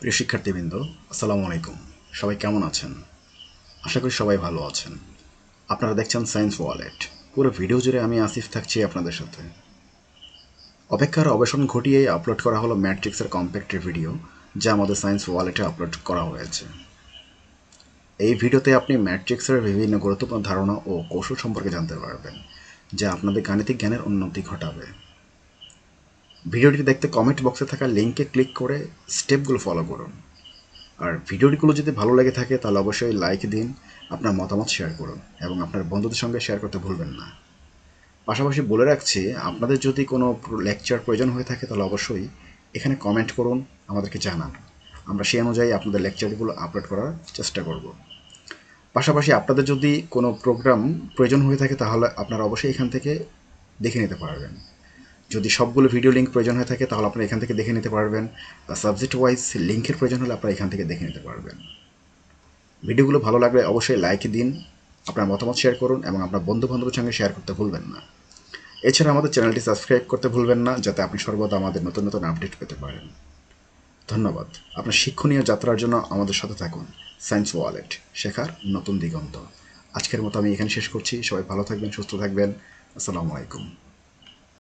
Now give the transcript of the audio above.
প্রিয় শিক্ষার্থীবৃন্দ, আসসালামু আলাইকুম। সবাই কেমন আছেন? আশা করি সবাই ভালো আছেন। আপনারা দেখছেন সায়েন্স ওয়ালেট পুরো ভিডিও জুড়ে আমি আসিফ থাকছি আপনাদের সাথে। অপেক্ষার অবসান ঘটিয়েই আপলোড করা হলো ম্যাট্রিক্সের কম্প্যাক্টের ভিডিও যা আমাদের সায়েন্স ওয়ালেটে আপলোড করা হয়েছে। এই ভিডিওতে আপনি ম্যাট্রিক্সের বিভিন্ন গুরুত্বপূর্ণ ধারণা ও কৌশল সম্পর্কে জানতে পারবেন, যা আপনাদের গাণিতিক জ্ঞানের উন্নতি ঘটাবে। ভিডিওটি দেখতে কমেন্ট বক্সে থাকা লিঙ্কে ক্লিক করে স্টেপগুলো ফলো করুন। আর ভিডিওটিগুলো যদি ভালো লেগে থাকে, তাহলে অবশ্যই লাইক দিন, আপনার মতামত শেয়ার করুন এবং আপনার বন্ধুদের সঙ্গে শেয়ার করতে ভুলবেন না। পাশাপাশি বলে রাখছি, আপনাদের যদি কোনো লেকচার প্রয়োজন হয়ে থাকে, তাহলে অবশ্যই এখানে কমেন্ট করুন, আমাদেরকে জানান। আমরা সেই অনুযায়ী আপনাদের লেকচারগুলো আপলোড করার চেষ্টা করব। পাশাপাশি আপনাদের যদি কোনো প্রোগ্রাম প্রয়োজন হয়ে থাকে, তাহলে আপনারা অবশ্যই এখান থেকে দেখে নিতে পারবেন। যদি সবগুলো ভিডিও লিঙ্ক প্রয়োজন হয়ে থাকে, তাহলে আপনারা এখান থেকে দেখে নিতে পারবেন। বা সাবজেক্ট ওয়াইজ লিঙ্কের প্রয়োজন হলে আপনারা এখান থেকে দেখে নিতে পারবেন। ভিডিওগুলো ভালো লাগলে অবশ্যই লাইক দিন, আপনার মতামত শেয়ার করুন এবং আপনার বন্ধু বান্ধবের সঙ্গে শেয়ার করতে ভুলবেন না। এছাড়া আমাদের চ্যানেলটি সাবস্ক্রাইব করতে ভুলবেন না, যাতে আপনি সর্বদা আমাদের নতুন নতুন আপডেট পেতে পারেন। ধন্যবাদ। আপনার শিক্ষণীয় যাত্রার জন্য আমাদের সাথে থাকুন। সায়েন্স ওয়ালেট শেখার নতুন দিগন্ত। আজকের মতো আমি এখানে শেষ করছি। সবাই ভালো থাকবেন, সুস্থ থাকবেন। আসসালামু আলাইকুম।